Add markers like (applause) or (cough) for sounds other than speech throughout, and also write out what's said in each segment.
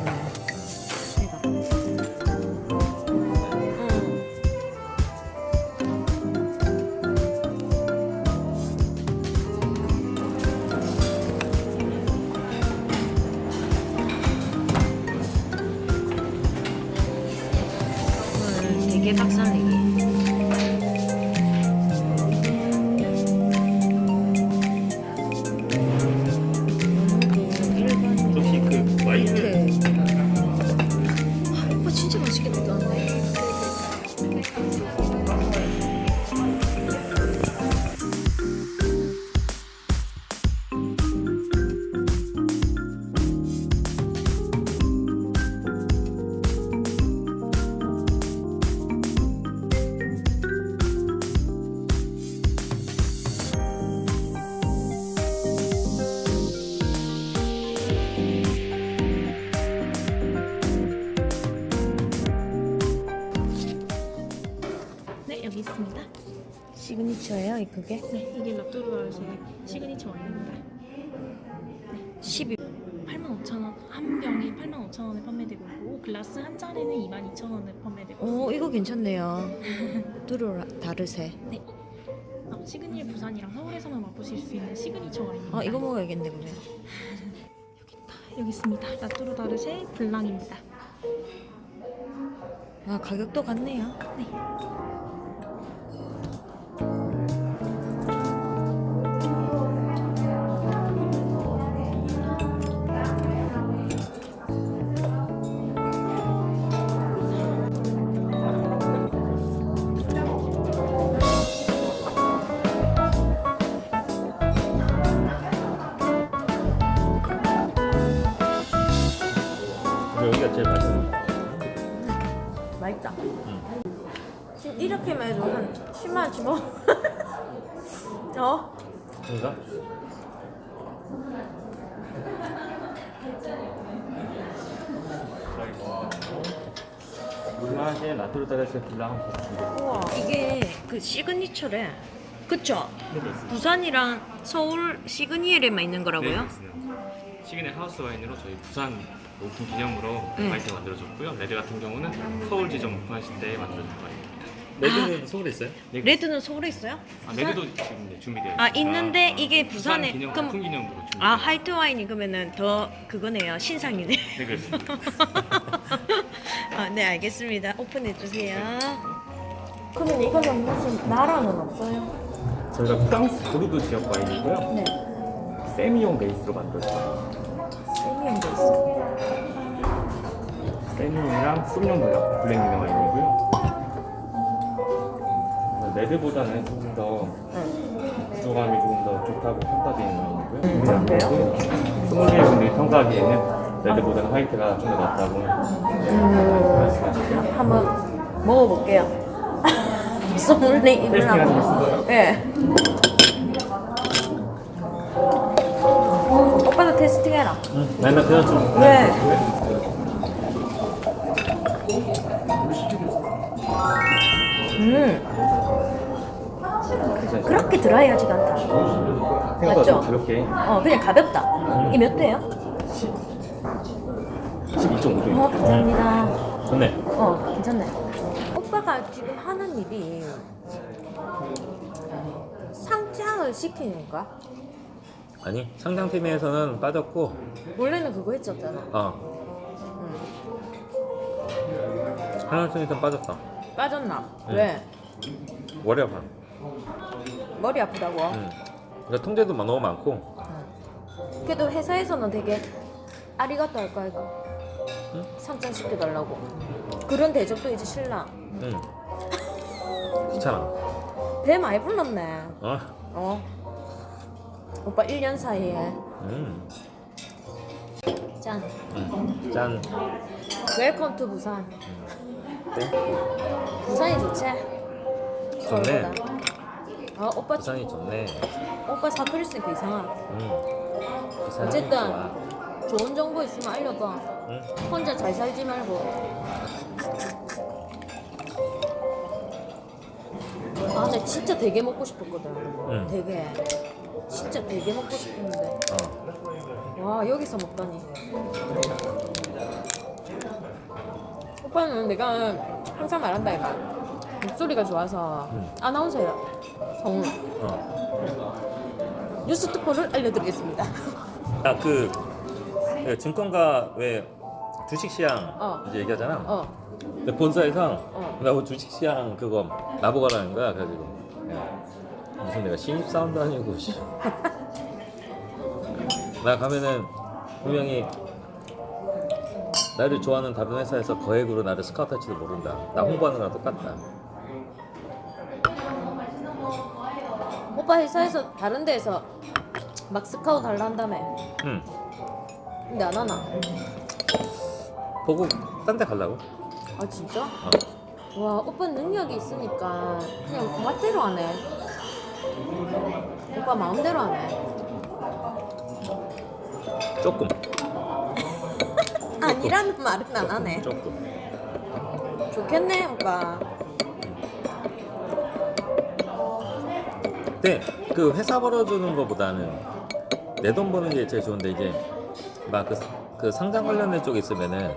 에비안 그게? 네 이게 랍도르바르의 시그니처 와인입니다. 12. 85,000원 한 병이 85,000원에 판매되고 있고 글라스 한 잔에는 22,000원에 판매되고 있습니다. 오, 이거 괜찮네요. (laughs) 뚜루 다르세. 어, 시그니엘 부산이랑 서울에서만 맛보실 수 있는 시그니처 와인입니다. 아, 이거 먹어야겠네, 그러면. (laughs) 여기 있습니다. 라뚜르 다르쉐 블랑입니다. 아, 가격도 같네요. 네. 어? 건가? 물맛의 라토르타레스 블랑 한번 우와. 이게 그 시그니처래. 그쵸? 보여드릴게요. 부산이랑 서울 시그니엘에만 있는 거라고요? 네, 시그네 하우스 와인으로 저희 부산 오픈 기념으로 네. 와인을 만들어줬고요. 레드 같은 경우는 서울 지점 오픈하실 때 만들어준 와인입니다. 레드는 서울에 있어요? 네. 레드는 서울에 있어요? 아, 레드도 지금 네, 준비되어 있어요. 아, 있는데 아, 이게 부산 부산에- 기념 그럼- 기념으로 준비. 아, 화이트 와인이 그러면은 더 그거네요. 신상이네. 네 그렇습니다. (laughs) 아, 네, 알겠습니다. 오픈해 주세요. 그러면 이거는 무슨 나라는 없어요? 저희가 프랑스 부르드 지역 와인이고요. 네. 세미용 베이스로 만들었어요. 세미형 베이스. 세미용이랑 소뇽 블랑 블랙 유명 와인이고요. 레드보다는 조금 더 네. 구조감이 조금 더 좋다고 평가되는 와인이고요. 음, 그래요? 소믈리에 분들이 평가하기에는 레드보다는 화이트가 좀 더 낫다고 음, 말씀하시고요. 한번 먹어볼게요. (laughs) 소믈리 테스팅. 하시겠어요? 네. 오빠도 테스팅 해라. 응, 맨날 그냥 네. 그렇게 드라이하지가 않다. 생각보다 맞죠? 좀 가볍게 어, 그냥 가볍다. 이게 몇 대예요? 12.5도 어, 감사합니다. 좋네. 어, 괜찮네. 오빠가 지금 하는 일이 상장을 시키는 거야? 아니 상장팀에서는 빠졌고 원래는 그거 했었잖아. 어 응. 하나팀에서 빠졌어 빠졌나? 응. 왜? 월요일 밤 머리 아프다고? 응. 그러니까 통제도 막 너무 많고 그래도 회사에서는 되게 아리가또 할까 이거 응? 상장 시켜달라고 그런 대접도 이제 신랑 응. 귀찮아 배 많이 불렀네 어? 어 오빠 1년 사이에 음. 짠 음. 짠 웰컴 투 부산 네? 부산이 좋지? 좋네. 서울보다. 어 오빠 부산이 좋네 오빠 사투리 쓰니까 이상하 음. 어쨌든 좋아. 좋은 정보 있으면 알려봐 응? 혼자 잘 살지 말고 어제 진짜 되게 먹고 싶었거든. 응. 되게 진짜 되게 먹고 싶었는데 어. 와 여기서 먹다니. 오빠는 내가 항상 말한다 이가 목소리가 좋아서 응. 아나운서야. 정우 어. 뉴스 특보를 알려드리겠습니다. (laughs) 아그 그 증권가 왜 주식시장 어. 이제 얘기하잖아. 어. 근데 본사에서 어. 나뭐 주식시장 그거 나보고라는 거야. 그래가지고 야, 무슨 내가 신입 사원도 아니고 씨. (laughs) 나 가면은 분명히 나를 좋아하는 다른 회사에서 거액으로 나를 스카우트할지도 모른다. 나 홍보하는 거랑 똑같다. 오빠 회사에서 다른 데에서 막 스카우트 달라 한다며. 응. 근데 안 하나? 보고 딴 데 가려고. 아 진짜? 어. 와 오빠 능력이 있으니까 그냥 맛대로 하네. 오빠 마음대로 하네. 조금. (laughs) 아니라는 말은 안 하네. 조금. 좋겠네 오빠. 근데 그 회사 벌어주는 것보다는 내 돈 버는 게 제일 좋은데 이제 막그그 상장 관련된 쪽에 있으면은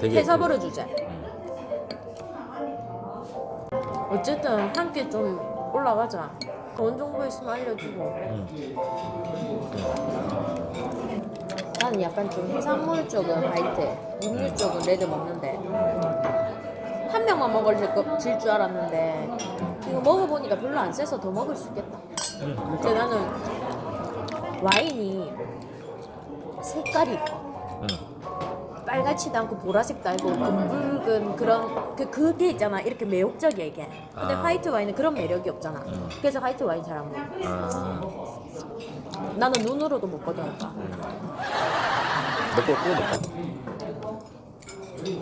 되게 회사 그- 벌어주자. 어쨌든 함께 좀 올라가자. 좋은 정보 있으면 알려주고. 응. 나는 약간 좀 해산물 쪽은 화이트, 육류 쪽은 레드 먹는데 한 명만 먹을 질줄 알았는데 이거 먹어보니까 별로 안 세서 더 먹을 수 있겠다. 응. 근데 나는 와인이 색깔이. 응. 빨갛지도 않고 보라색도 아니고 붉은 그런 그 그게 있잖아 이렇게 매혹적이야 이게 근데 아. 화이트 와인은 그런 매력이 없잖아 음. 그래서 화이트 와인 잘 안 먹어 아 나는 눈으로도 먹거든 오빠 먹고 또 먹고.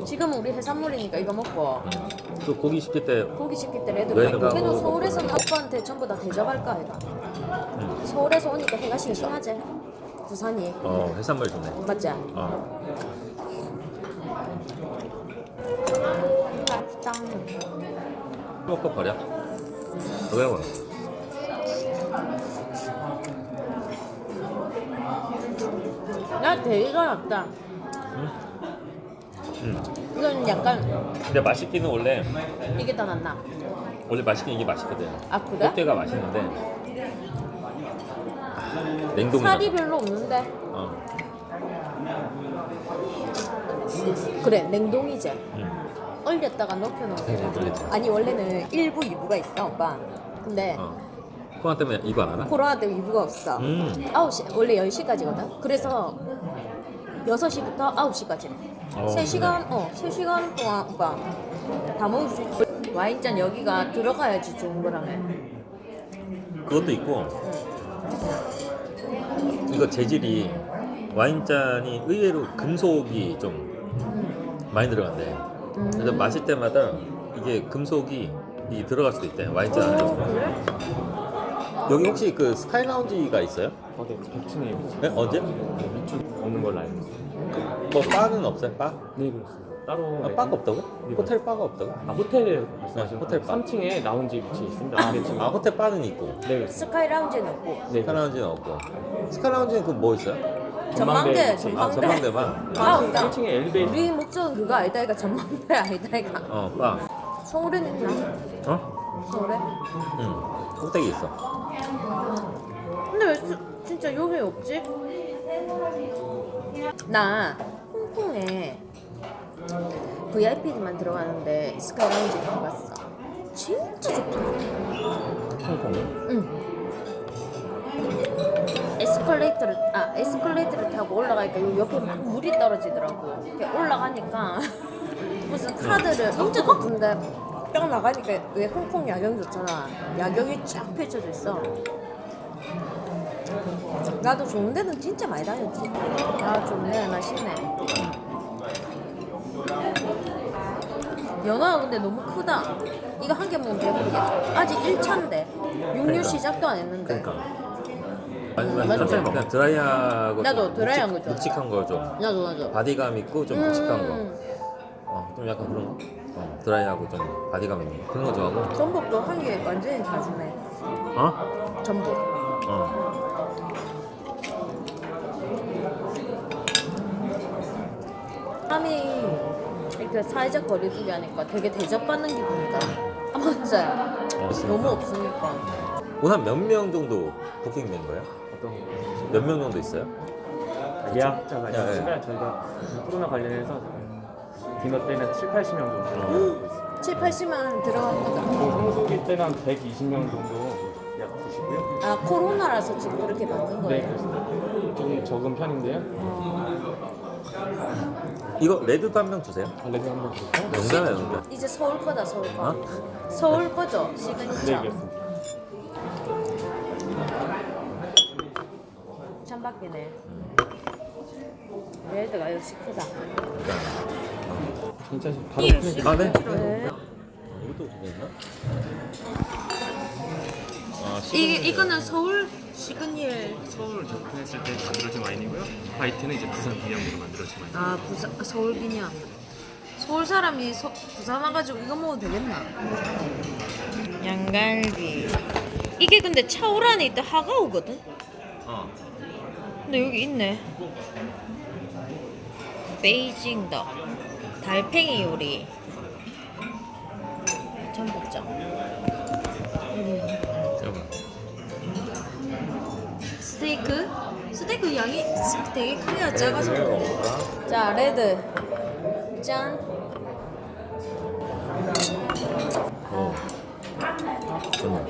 지금은 우리 해산물이니까 이거 먹고 그 고기 시킬 때 고기 시킬 때 레드 레드 와인 가고. 그래도 서울에서는 오빠한테 전부 다 대접할까 해가 응. 서울에서 오니까 해가 싱싱하지 부산이 어 해산물 좋네. 맞지? 어. 맛있다 먹고 버려. 왜 먹어? 나 대리가 낫다 응. 이건 약간 근데 맛있기는 원래 이게 더 낫나? 원래 맛있긴 이게 맛있거든. 아 그래? 꽃게가 맛있는데 아, 냉동이 살이 별로 없는데 어. 그래 냉동이지 응. 얼렸다가 녹여놓은 네, 얼렸다. 거 아니 원래는 1부 2부가 있어 오빠 근데 어. 코로나 때문에 이거 안 하나? 코로나 때문에 2부가 없어 음. 9시 원래 10시까지거든 그래서 6시부터 9시까지네 어, 3시간 어 3시간 동안 오빠 다 먹을 수 있지 와인잔 여기가 들어가야지 좋은 거라며 그것도 있고 이거 재질이 와인잔이 의외로 금속이 좀 많이 들어간대. 그래서 마실 때마다 이게 금속이 이 들어갈 수도 있대. 와인잔 안에서. 그래? 여기 혹시 그 스카이 라운지가 있어요? 어디 100층에 네? 언제? 위쪽 없는 걸로 알고 있어요. 뭐 바는 없어요? 바? 네 그렇습니다. 따로 아, 네. 바가 없다고? 네. 호텔 바가 없다고? 아 호텔에 말씀하시는 네, 호텔 바. 3층에 라운지 위치에 있습니다. 아, 네, 지금. 아 호텔 바는 있고 네 그렇습니다. 스카이 라운지는 없고 네, 스카 라운지는 없고 스카 라운지는 그 뭐 있어요? 전망대 위치에 아 전망대 전망대만 아 없다 1층에 엘리베이터 우리 목적은 그거 아니다 이가 전망대 아니다 이가 어 바. 서울에는 있나? 어? 서울에? 응 꼭대기 있어 근데 왜 수, 진짜 여기 없지? 나 홍콩에 VIP만 들어가는데 스카이 라운지 들어갔어. 진짜 좋더라 홍콩 응. 에스컬레이터를 아 에스컬레이터를 타고 올라가니까 요 옆에 막 물이 떨어지더라고. 이렇게 올라가니까 (laughs) 무슨 카드를 진짜 높은데 딱 나가니까 왜 홍콩 야경 좋잖아. 야경이 쫙 펼쳐져 있어 나도 좋은 데는 진짜 많이 다녔지 아 좋네 맛있네 연어가 근데 너무 크다 이거 한 개 먹으면 배부르겠어 아직 1차인데 육류 시작도 안 했는데 아니 맞아. 난 그냥, 그냥 드라이하고 나도 좀 드라이한 묵직- 거 좋아. 묵직한 거 좀 나도 나도 바디감 있고 좀 묵직한 음. 거. 어, 좀 약간 그런 거. 어, 드라이하고 좀 바디감 있는 거. 그런 거 좋아하고. 전복도 한 개 완전히 다주네. 어? 전복. 어. 사람이 이렇게 사회적 거리두기 하니까 되게 대접받는 기분이다. 아 맞아요. 없으니까. 너무 없으니까. 오늘 한몇 명 정도 부킹된 거예요? 어떤 거? 몇 명 정도 있어요? 예약자가 예, 예. 있으니까 저희가 코로나 관련해서 음, 디너 때는 7, 80명 정도 들어가고 있어요. 7, 80만 들어간 거죠. 그 성수기 때는 한 120명 정도 예약 주시고요. 아 코로나라서 지금 그렇게 받는 네, 거예요? 그렇습니다. 조금 적은 편인데요. 이거 레드도 한 명 주세요. 레드 한번 볼까요? 농담이에요, 농담. 이제 서울 거다 서울 거. 어? 서울 거죠 네, 시그니처. 그렇습니다. 참밖에네. 레드가 역시 크다. 진짜 바로 예. 프린트. 아, 네? 네. 이것도 그게 있나? 아, 이게 이거는 서울 시그니엘. 서울 접근했을 때 만들어진 와인이고요. 화이트는 이제 부산 기념으로 만들어진 와인. 아 부산 서울 기념. 서울 사람이 서, 부산 와가지고 이거 먹어도 되겠나? 양갈비. 이게 근데 차올 안에 있다 하가오거든. 어. 근데 여기 있네. 베이징 덕. 달팽이 요리. 전복장. 스테이크? 스테이크 양이 되게 크기가 작아서 그래. 자, 레드. 짠. 어. 좋네.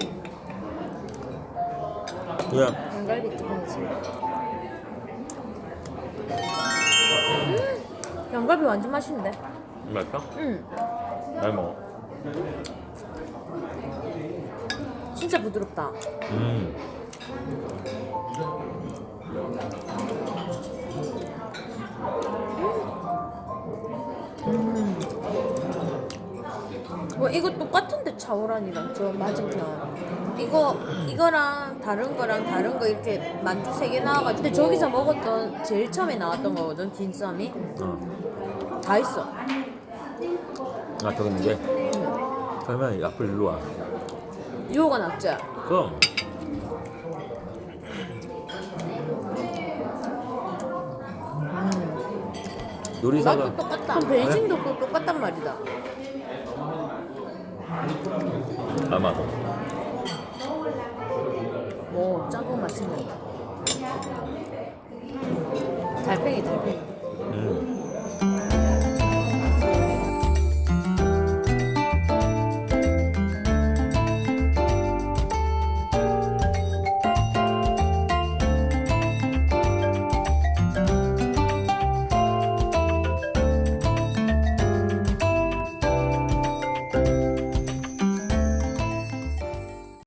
야, 양갈비 뜯어야지. 음, 양갈비 완전 맛있는데? 맛있어? 응. 잘 먹어. 진짜 부드럽다. 음. 뭐 이거 똑같은데 차오란이랑 저 맞은편. 이거 이거랑 다른 거랑 다른 거 이렇게 만두 세 개 나와가지고 근데 저기서 먹었던 제일 처음에 나왔던 거거든 딘쌈이 어. 다 있어. 아, 저기 있는 게? 그러면 앞으로 일로 와. 유호가 낫지? 그럼. 요리사가 맛도 똑같다. 그럼 베이징도 또 똑같단 말이다. 아마도. 오 짬뽕 맛있네. 달팽이 달팽이. 음.